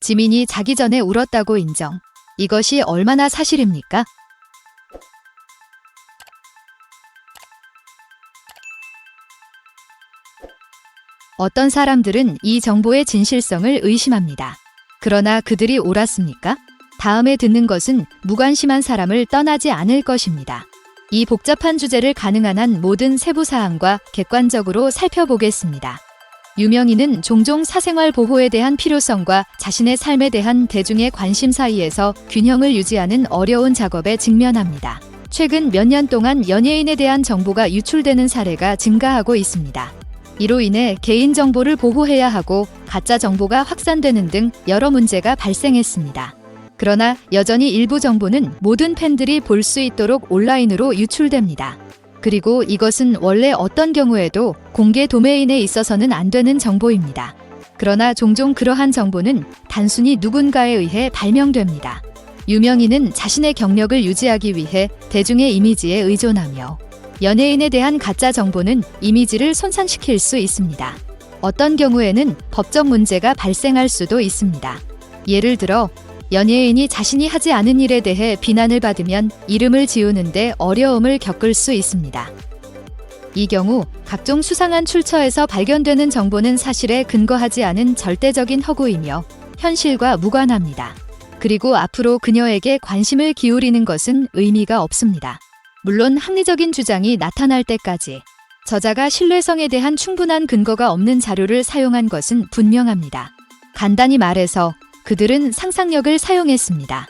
지민이 자기 전에 울었다고 인정. 이것이 얼마나 사실입니까? 어떤 사람들은 이 정보의 진실성을 의심합니다. 그러나 그들이 옳았습니까? 다음에 듣는 것은 무관심한 사람을 떠나지 않을 것입니다. 이 복잡한 주제를 가능한 한 모든 세부 사항과 객관적으로 살펴보겠습니다. 유명인은 종종 사생활 보호에 대한 필요성과 자신의 삶에 대한 대중의 관심 사이에서 균형을 유지하는 어려운 작업에 직면합니다. 최근 몇 년 동안 연예인에 대한 정보가 유출되는 사례가 증가하고 있습니다. 이로 인해 개인정보를 보호해야 하고 가짜 정보가 확산되는 등 여러 문제가 발생했습니다. 그러나 여전히 일부 정보는 모든 팬들이 볼 수 있도록 온라인으로 유출됩니다. 그리고 이것은 원래 어떤 경우에도 공개 도메인에 있어서는 안 되는 정보입니다. 그러나 종종 그러한 정보는 단순히 누군가에 의해 발명됩니다. 유명인은 자신의 경력을 유지하기 위해 대중의 이미지에 의존하며 연예인에 대한 가짜 정보는 이미지를 손상시킬 수 있습니다. 어떤 경우에는 법적 문제가 발생할 수도 있습니다. 예를 들어 연예인이 자신이 하지 않은 일에 대해 비난을 받으면 이름을 지우는데 어려움을 겪을 수 있습니다. 이 경우 각종 수상한 출처에서 발견되는 정보는 사실에 근거하지 않은 절대적인 허구이며 현실과 무관합니다. 그리고 앞으로 그녀에게 관심을 기울이는 것은 의미가 없습니다. 물론 합리적인 주장이 나타날 때까지 저자가 신뢰성에 대한 충분한 근거가 없는 자료를 사용한 것은 분명합니다. 간단히 말해서 그들은 상상력을 사용했습니다.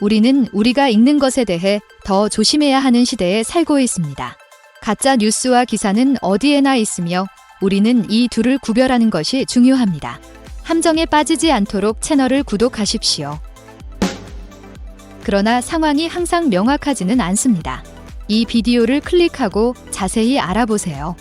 우리는 우리가 읽는 것에 대해 더 조심해야 하는 시대에 살고 있습니다. 가짜 뉴스와 기사는 어디에나 있으며 우리는 이 둘을 구별하는 것이 중요합니다. 함정에 빠지지 않도록 채널을 구독하십시오. 그러나 상황이 항상 명확하지는 않습니다. 이 비디오를 클릭하고 자세히 알아보세요.